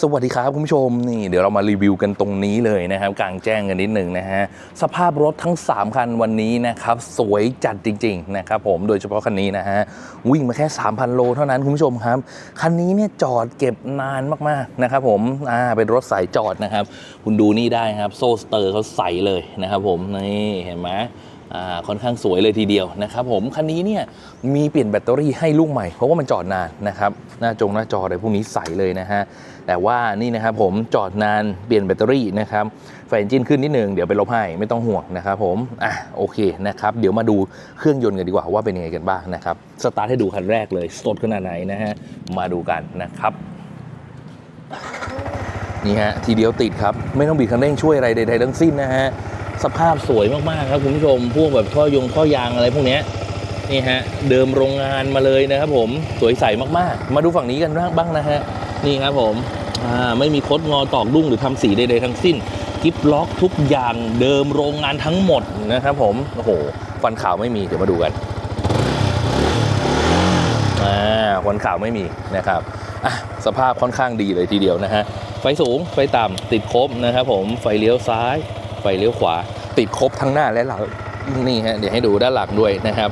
สวัสดีครับคุณผู้ชมนี่เดี๋ยวเรามารีวิวกันตรงนี้เลยนะครับกลางแจ้งกันนิดหนึ่งนะฮะสภาพรถทั้ง 3 คันวันนี้นะครับสวยจัดจริงๆนะครับผมโดยเฉพาะคันนี้นะฮะวิ่งมาแค่ 3,000 โลเท่านั้นคุณผู้ชมครับ คันนี้เนี่ยจอดเก็บนานมากๆนะครับผมอ่าเป็นรถสายจอดนะครับ คุณดูนี่ได้ครับ โซ่สเตอร์เขาใสเลยนะครับผมนี่เห็นไหมอ่าค่อนข้างสวยเลยทีเดียวนะครับผมคันนี้เนี่ยมีเปลี่ยนแบตเตอรี่ให้ลูกใหม่เพราะว่ามันจอดนานนะครับหน้าจงหน้าจออะไรพวกนี้ใสเลยนะฮะ แต่ว่านี่นะครับผมจอดนานเปลี่ยนแบตเตอรี่นะครับไฟเอนจินขึ้นนิดนึงเดี๋ยวไปลบให้ไม่ต้องห่วงนะครับผมอะโอเคนะครับเดี๋ยวมาดูเครื่องยนต์กันดีกว่าว่าเป็นยังไงกันบ้างนะครับสตาร์ทให้ดูคันแรกเลยสดขนาดไหนนะฮะมาดูกันนะครับนี่ฮะทีเดียวติดครับ ไม่ต้องบีบคันเร่งช่วยอะไรใดๆทั้งสิ้นนะฮะสภาพสวยมากๆครับคุณผู้ชม พวกแบบท่อยงท่อยางอะไรพวกนี้นี่ฮะเดิมโรงงานมาเลยนะครับผมสวยใสมากๆ มาดูฝั่งนี้กันบ้างนะฮะนี่ครับผม ไม่มีคดงอตอกดุ้งหรือทำสีใดๆทั้งสิ้นกิฟล็อกทุกอย่างเดิมโรงงานทั้งหมดนะครับผม โอ้โหฟันขาวไม่มี เดี๋ยวมาดูกันอ่าควันขาวไม่มีนะครับอะสภาพค่อนข้างดีเลยทีเดียวนะฮะ ไฟสูง ไฟต่ำติดครบนะครับผม ไฟเลี้ยวซ้าย ไฟเลี้ยวขวา ติดครบทั้งหน้าและหลัง นี่ฮะ เดี๋ยวให้ดูด้านหลังด้วยนะครับ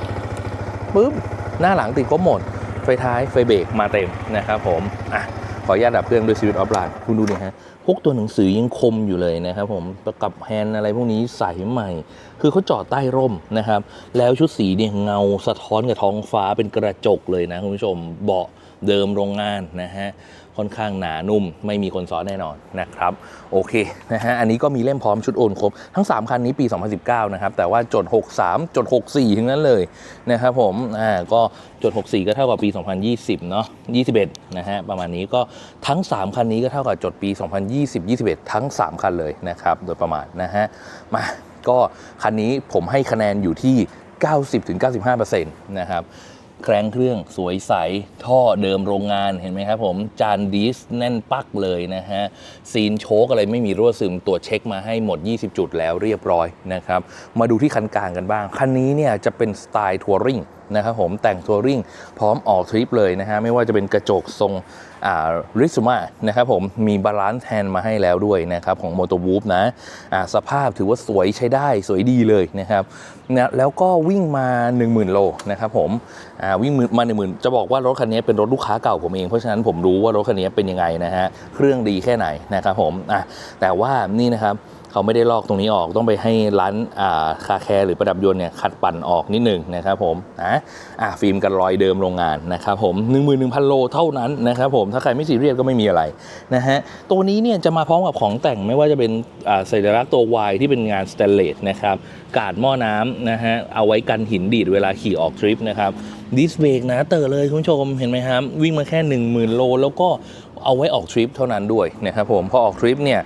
ปึ๊บ หน้าหลังติดครบหมด ไฟท้าย ไฟเบรกมาเต็มนะครับผม อะ ขออนุญาตดับเครื่องด้วยสวิตออฟไลน์คุณดูเนี่ยฮะพวกตัวหนังสือยังคมอยู่เลยนะครับผมประกับแฮนอะไรพวกนี้ใสใหม่ คือเขาจอดใต้ร่มนะครับ แล้วชุดสีเนี่ยเงาสะท้อนกับท้องฟ้าเป็นกระจกเลยนะคุณผู้ชมเบาะเดิมโรงงานนะฮะค่อนข้างหนานุ่ม ไม่มีคนซ้อนแน่นอนนะครับ โอเคนะฮะอันนี้ก็มีเล่มพร้อมชุดโอนครบ ทั้ง 3 คันนี้ปี 2019 นะครับ แต่ว่าจด 63 จด 64 ทั้งนั้นเลยนะครับผมอ่าก็จด 64 ก็เท่ากับปี 2020 เนาะ21 นะฮะประมาณนี้ก็ทั้ง 3 คันนี้ก็เท่ากับจดปี 2020 21 ทั้ง 3 คันเลยนะครับ โดยประมาณนะฮะมา ก็คันนี้ผมให้คะแนนอยู่ที่ 90-95%นะครับแครงเครื่องสวยใส ท่อเดิมโรงงานเห็นไหมครับผมจานดิสแน่นปักเลยนะฮะ ซีนโชกอะไรไม่มีรั่วซึมตัวเช็คมาให้หมด 20 จุดแล้วเรียบร้อยนะครับ มาดูที่คันกลางกันบ้าง คันนี้เนี่ยจะเป็นสไตล์ทัวริงนะครับผมแต่งทัวริงพร้อมออกทริปเลยนะฮะไม่ว่าจะเป็นกระจกทรงริซูมานะครับผมมีบาลานซ์แฮนมาให้แล้วด้วยนะครับของ m o t o w o o p นะอ่าสภาพถือว่าสวยใช้ได้สวยดีเลยนะครับนะแล้วก็วิ่งมา 10,000 โลนะครับผมวิ่งมา 10,000 จะบอกว่ารถคันนี้เป็นรถลูกค้าเก่าผมเอง เพราะฉะนั้นผมรู้ว่ารถคันนี้เป็นยังไงนะฮะเครื่องดีแค่ไหนนะครับผมแต่ว่านี่นะครับ เขาไม่ได้ลอกตรงนี้ออกต้องไปให้ร้านคาแคร์หรือประดับยนต์เนี่ยขัดปั่นออกนิดหนึ่งนะครับผมนะอ่าฟิล์มกันรอยเดิมโรงงานนะครับผม 11,000 โลเท่านั้นนะครับผมถ้าใครไม่ซีเรียสก็ไม่มีอะไรนะฮะตัวนี้เนี่ยจะมาพร้อมกับของแต่งไม่ว่าจะเป็นสัญลักษณ์ตัว Y ที่เป็นงานสแตนเลสนะครับกาดหม้อน้ำนะฮะเอาไว้กันหินดีดเวลาขี่ออกทริปนะครับดิสเบรกนะเตอเลยคุณผู้ชมเห็นไหมครับ วิ่งมาแค่ 10,000 โล แล้วก็เอาไว้ออกทริปเท่านั้นด้วยนะครับผมพอออกทริปเนี่ย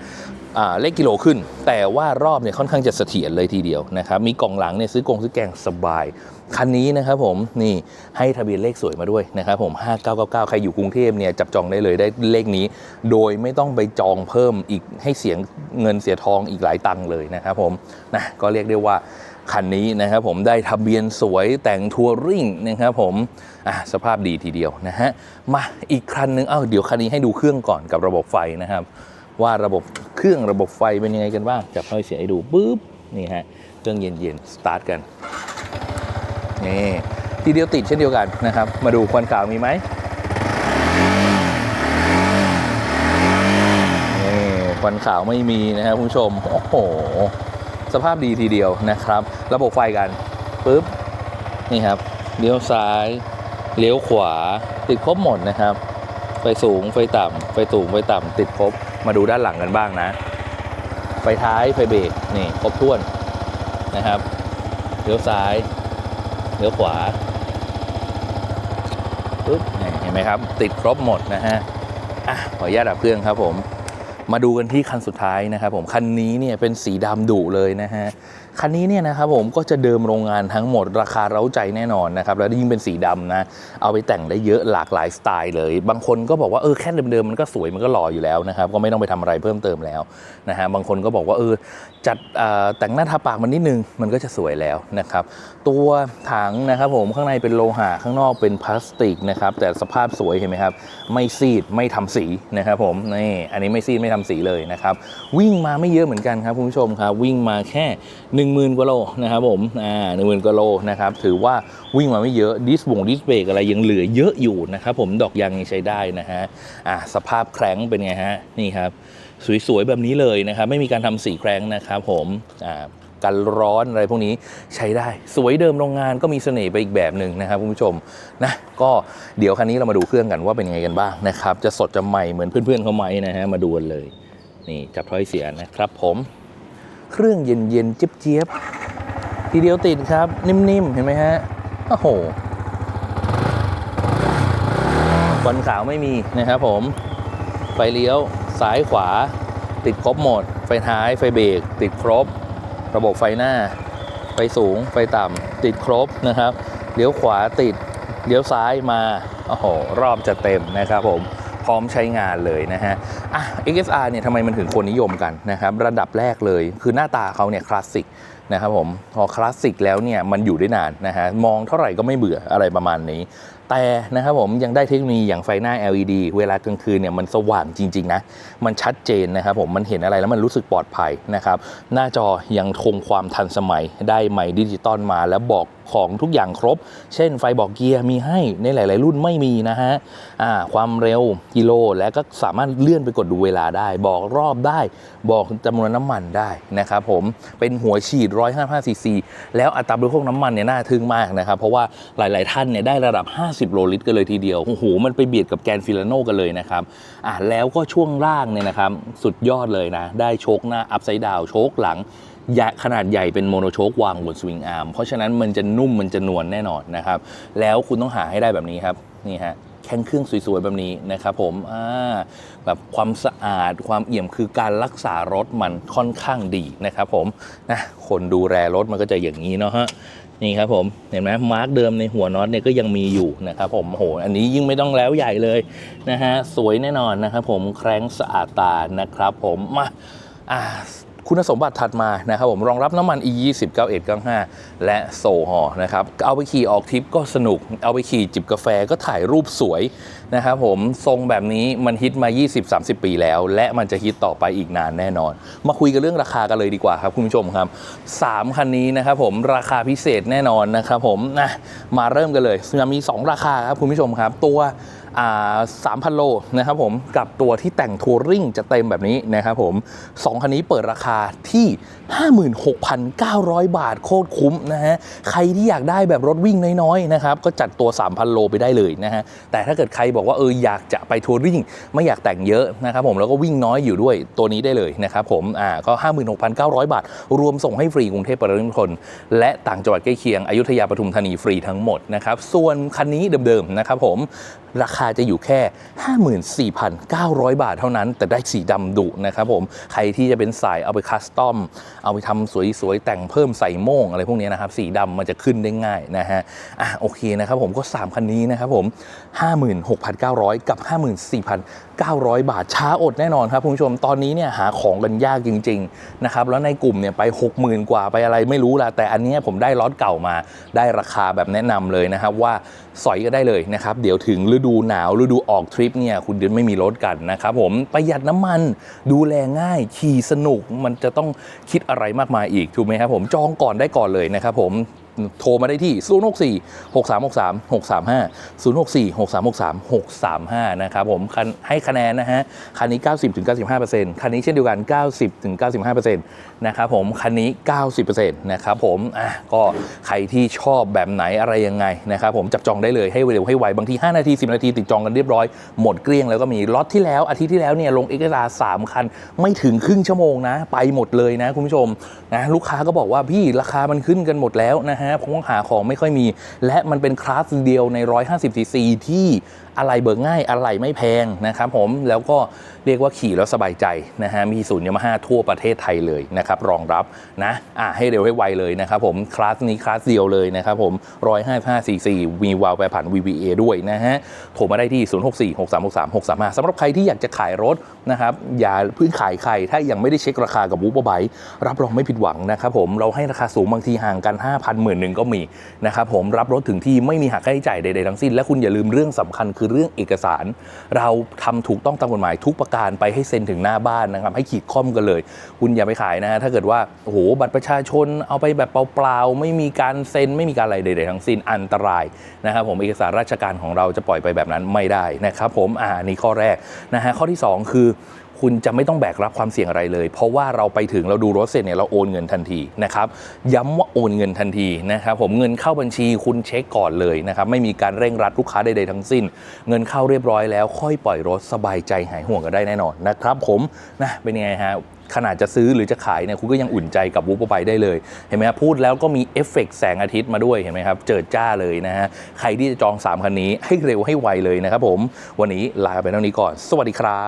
เลขกิโลขึ้น แต่ว่ารอบเนี่ยค่อนข้างจะเสถียรเลยทีเดียวนะครับ มีกล่องหลังเนี่ยซื้อกงซื้อแกงสบาย คันนี้นะครับผมนี่ให้ทะเบียนเลขสวยมาด้วยนะครับผม5999 ใครอยู่กรุงเทพเนี่ยจับจองได้เลยได้เลขนี้ โดยไม่ต้องไปจองเพิ่มอีกให้เสียงเงินเสียทองอีกหลายตังค์เลยนะครับผมนะก็เรียกได้ว่าคันนี้นะครับผมได้ทะเบียนสวยแต่งทัวริงนะครับผมอะสภาพดีทีเดียวนะฮะมาอีกคันนึงเอ้าเดี๋ยวคันนี้ให้ดูเครื่องก่อนกับระบบไฟนะครับ ว่าระบบเครื่องระบบไฟเป็นยังไงกันบ้างจับถ้อยเสียให้ดูปุ๊บนี่ฮะเครื่องเย็นๆสตาร์ทกันนี่ทีเดียวติดเช่นเดียวกันนะครับ มาดูควันขาวมีไหมนี่ควันขาวไม่มีนะครับคุณผู้ชมโอ้โหสภาพดีทีเดียวนะครับ ระบบไฟกันปุ๊บนี่ครับเลี้ยวซ้ายเลี้ยวขวาติดครบหมดนะครับ ไฟสูงไฟต่ำไฟสูงไฟต่ำติดครบ มาดูด้านหลังกันบ้างนะ ไฟท้ายไฟเบรกนี่ครบถ้วนนะครับเลี้ยวซ้ายเลี้ยวขวาปึ๊บเห็นไหมครับ ติดครบหมดนะฮะอะขออนุญาตดับเครื่องครับผมมาดูกันที่คันสุดท้ายนะครับผมคันนี้เนี่ยเป็นสีดำดุเลยนะฮะ คันนี้เนี่ยนะครับผมก็จะเดิมโรงงานทั้งหมดราคาเร้าใจแน่นอนนะครับแล้วยิ่งเป็นสีดำนะ เอาไปแต่งได้เยอะหลากหลายสไตล์เลย บางคนก็บอกว่าเออแค่เดิมๆมันก็สวยมันก็หล่ออยู่แล้วนะครับก็ไม่ต้องไปทำอะไรเพิ่มเติมแล้วนะฮะบางคนก็บอกว่าเออจัดอ่อแต่งหน้าทาปากมันนิดนึงมันก็จะสวยแล้วนะครับตัวถังนะครับผมข้างในเป็นโลหะข้างนอกเป็นพลาสติกนะครับแต่สภาพสวยเห็นไหมครับไม่ซีดไม่ทำสีนะครับผมนี่อันนี้ไม่ซีดไม่ทำสีเลยนะครับวิ่งมาไม่เยอะเหมือนกันครับคุณผู้ชมครับวิ่งมาแค่1 0,000กว่าโลนะครับผมอ่าหนึ่งหมื่นกว่าโลนะครับถือว่าวิ่งมาไม่เยอะดิสบงดิสเบรกอะไรยังเหลือเยอะอยู่นะครับผมดอกยางยังใช้ได้นะฮะอ่าสภาพแคร้งเป็นไงฮะนี่ครับสวยๆแบบนี้เลยนะครับไม่มีการทำสีแคร้งนะครับผมอ่ากันร้อนอะไรพวกนี้ใช้ได้ สวยเดิมโรงงานก็มีเสน่ห์ไปอีกแบบหนึ่งนะครับคุณผู้ชมนะก็เดี๋ยวคันนี้เรามาดูเครื่องกันว่าเป็นยังไงกันบ้างนะครับ จะสดจะใหม่เหมือนเพื่อนๆเขาไหมนะฮะมาดูกันเลย นี่จับถ้อยเสียนะครับผม เครื่องเย็นๆเจี๊ยบทีเดียวติดครับ นิ่มๆ เห็นไหมฮะ โอ้โหควันขาวไม่มีนะครับผม ไฟเลี้ยวซ้ายขวา ติดครบหมด ไฟท้ายไฟเบรกติดครบ ระบบไฟหน้า ไฟสูงไฟต่ำติดครบนะครับ เลี้ยวขวาติด เลี้ยวซ้ายมา โอ้โห รอบจะเต็มนะครับผม พร้อมใช้งานเลยนะฮะอะ XSR เนี่ยทำไมมันถึงคนนิยมกันนะครับ ระดับแรกเลยคือหน้าตาเขาเนี่ยคลาสสิกนะครับผมพอคลาสสิกแล้วเนี่ยมันอยู่ได้นานนะฮะมองเท่าไหร่ก็ไม่เบื่ออะไรประมาณนี้ แต่นะครับผมยังได้เทคโนโลยีอย่างไฟหน้า LED เวลากลางคืนเนี่ยมันสว่างจริง ๆ นะ มันชัดเจนนะครับผมมันเห็นอะไรแล้วมันรู้สึกปลอดภัยนะครับ หน้าจอยังคงความทันสมัยได้ไมค์ดิจิตอลมาแล้วบอก ของทุกอย่างครบ เช่นไฟบอกเกียร์มีให้ในหลาย ๆ รุ่นไม่มีนะฮะความเร็วกิโลและก็สามารถเลื่อนไปกดดูเวลาได้ บอกรอบได้ บอกจำนวนน้ำมันได้นะครับผมเป็นหัวฉีด 155ซีซีแล้วอัตราบริโภคน้ำมันเนี่ยน่าทึ่งมากนะครับเพราะว่าหลาย ๆ ท่านเนี่ยได้ระดับ 50 โลลิตรกันเลยทีเดียวโอ้โหมันไปเบียดกับแกนฟิลาโนกันเลยนะครับอะแล้วก็ช่วงล่างเนี่ยนะครับสุดยอดเลยนะได้โชคหน้าอัพไซด์ดาวโชคหลัง ขนาดใหญ่เป็นโมโนโชค วางบนสวิงอาร์มเพราะฉะนั้นมันจะนุ่มมันจะนวลแน่นอนนะครับ แล้วคุณต้องหาให้ได้แบบนี้ครับ นี่ฮะแข้งเครื่องสวยๆ แบบนี้นะครับผมอ่าแบบความสะอาดความเอี่ยมคือการรักษารถมันค่อนข้างดีนะครับผมนะคนดูแลรถมันก็จะอย่างนี้เนาะฮะนี่ครับผมเห็นไหมมาร์กเดิมในหัวน็อตเนี่ยก็ยังมีอยู่นะครับผมโหอันนี้ยิ่งไม่ต้องแล้วใหญ่เลยนะฮะสวยแน่นอนนะครับผมแคร้งสะอาดตานะครับผมมาอ่า คุณสมบัติถัดมานะครับผมรองรับน้ำมัน e 2 0 9 1 9 5 และโซฮอนะครับเอาไปขี่ออกทริปก็สนุก เอาไปขี่จิบกาแฟก็ถ่ายรูปสวยนะครับผมทรงแบบนี้มันฮิตมา 20-30 ปีแล้ว และมันจะฮิตต่อไปอีกนานแน่นอน มาคุยกันเรื่องราคากันเลยดีกว่าครับคุณผู้ชมครับ 3 คันนี้นะครับผมราคาพิเศษแน่นอนนะครับผมนะมาเริ่มกันเลยจะมี 2 ราคาครับคุณผู้ชมครับตัว อ่า3,000โลนะครับผมกับตัวที่แต่งทัวริงจะเต็มแบบนี้นะครับผมสองคันนี้เปิดราคาที่ 56,900 บาทโคตรคุ้มนะฮะใครที่อยากได้แบบรถวิ่งน้อยๆนะครับก็จัดตัว 3,000 โลไปได้เลยนะฮะแต่ถ้าเกิดใครบอกว่าเอออยากจะไปทัวริงไม่อยากแต่งเยอะนะครับผมแล้วก็วิ่งน้อยอยู่ด้วยตัวนี้ได้เลยนะครับผมอ่าก็ 56,900 บาท รวมส่งให้ฟรีกรุงเทพปริมณฑลและต่างจังหวัดใกล้เคียงอยุธยาปทุมธานีฟรีทั้งหมดนะครับส่วนคันนี้เดิมๆนะครับผมราคาจะอยู่แค่ 54,900 บาทเท่านั้น แต่ได้สีดำดุนะครับผมใครที่จะเป็นสายเอาไปคัสตอม เอาไปทำสวยๆ แต่งเพิ่มใส่โม่งอะไรพวกนี้นะครับ สีดำมันจะขึ้นได้ง่ายนะฮะอะโอเคนะครับผมก็ 3 คันนี้นะครับผม 56,900 กับ 54,900 บาทช้าอดแน่นอนครับคุณผู้ชมตอนนี้เนี่ยหาของกันยากจริงๆนะครับแล้วในกลุ่มเนี่ยไป 60,000 กว่าไปอะไรไม่รู้ละแต่อันนี้ผมได้ล็อตเก่ามาได้ราคาแบบแนะนำเลยนะครับว่า สอยก็ได้เลยนะครับ เดี๋ยวถึงฤดูหนาวฤดูออกทริปเนี่ยคุณเดินไม่มีรถกันนะครับผมประหยัดน้ำมันดูแลง่ายขี่สนุกมันจะต้องคิดอะไรมากมายอีกถูกไหมครับผมจองก่อนได้ก่อนเลยนะครับผม โทรมาได้ที่ 064 6363 635 064 6363 635 นะครับผมให้คะแนนนะฮะ คันนี้ 90-95%คันนี้เช่นเดียวกัน 90-95%นะครับผม คันนี้ 90%นะครับผม อะ ก็ใครที่ชอบแบบไหนอะไรยังไงนะครับผมจับจองได้เลยให้เร็วให้ไว บางที 5 นาที 10 นาทีติดจองกันเรียบร้อย หมดเกลี้ยงแล้วก็มีล็อตที่แล้ว อาทิตย์ที่แล้วเนี่ยลงเอกสารสามคัน ไม่ถึงครึ่งชั่วโมงนะ ไปหมดเลยนะคุณผู้ชมนะลูกค้าก็บอกว่าพี่ราคามันขึ้นกันหมดแล้วนะฮะเพราะว่าหาของไม่ค่อยมี และมันเป็นคลาสเดียวใน 150ซีซีที่อะไรเบิกง่ายอะไรไม่แพงนะครับผมแล้วก็ เรียกว่าขี่แล้วสบายใจนะฮะมีศูนย์ยามาฮ่าทั่วประเทศไทยเลยนะครับรองรับนะอะให้เร็วให้ไวเลยนะครับผมคลาสนี้คลาสเดียวเลยนะครับผม155 cc มีวาล์วแปรผัน VVA ด้วยนะฮะโทรมาได้ที่ 064 6363 635สำหรับใครที่อยากจะขายรถนะครับอย่าเพิ่งขายใครถ้ายังไม่ได้เช็คราคากับวูบไบรับรองไม่ผิดหวังนะครับผมเราให้ราคาสูงบางทีห่างกัน 5,000หมื่นหนึ่งก็มีนะครับผมรับรถถึงที่ไม่มีหักค่าใช้จ่ายใดๆทั้งสิ้นและคุณอย่าลืมเรื่องสำคัญคือเรื่องเอกสาร เราทำถูกต้องตามกฎหมายทุกประการไปให้เซ็นถึงหน้าบ้านนะครับ ให้ขีดข้อมกันเลย คุณอย่าไปขายนะฮะถ้าเกิดว่าโอ้โหบัตรประชาชนเอาไปแบบเปล่าๆไม่มีการเซ็นไม่มีการอะไรใดๆทั้งสิ้นอันตรายนะครับผมเอกสารราชการของเราจะปล่อยไปแบบนั้นไม่ได้นะครับผมอ่านี่ข้อแรกนะฮะข้อที่สองคือ คุณจะไม่ต้องแบกรับความเสี่ยงอะไรเลย เพราะว่าเราไปถึงเราดูรถเสร็จเนี่ยเราโอนเงินทันทีนะครับย้ำว่าโอนเงินทันทีนะครับผมเงินเข้าบัญชีคุณเช็คก่อนเลยนะครับไม่มีการเร่งรัดลูกค้าใดๆทั้งสิ้น เงินเข้าเรียบร้อยแล้วค่อยปล่อยรถสบายใจหายห่วงกันได้แน่นอนนะครับผมนะเป็นยังไงฮะขนาดจะซื้อหรือจะขายเนี่ยคุณก็ยังอุ่นใจกับวูบไปได้เลย เห็นไหมครับพูดแล้วก็มีเอฟเฟกต์แสงอาทิตย์มาด้วยเห็นไหมครับเจิดจ้าเลยนะฮะใครที่จะจอง 3 คันนี้ให้เร็วให้ไวเลยนะครับผม วันนี้ลาไปเท่านี้ก่อน สวัสดีครับ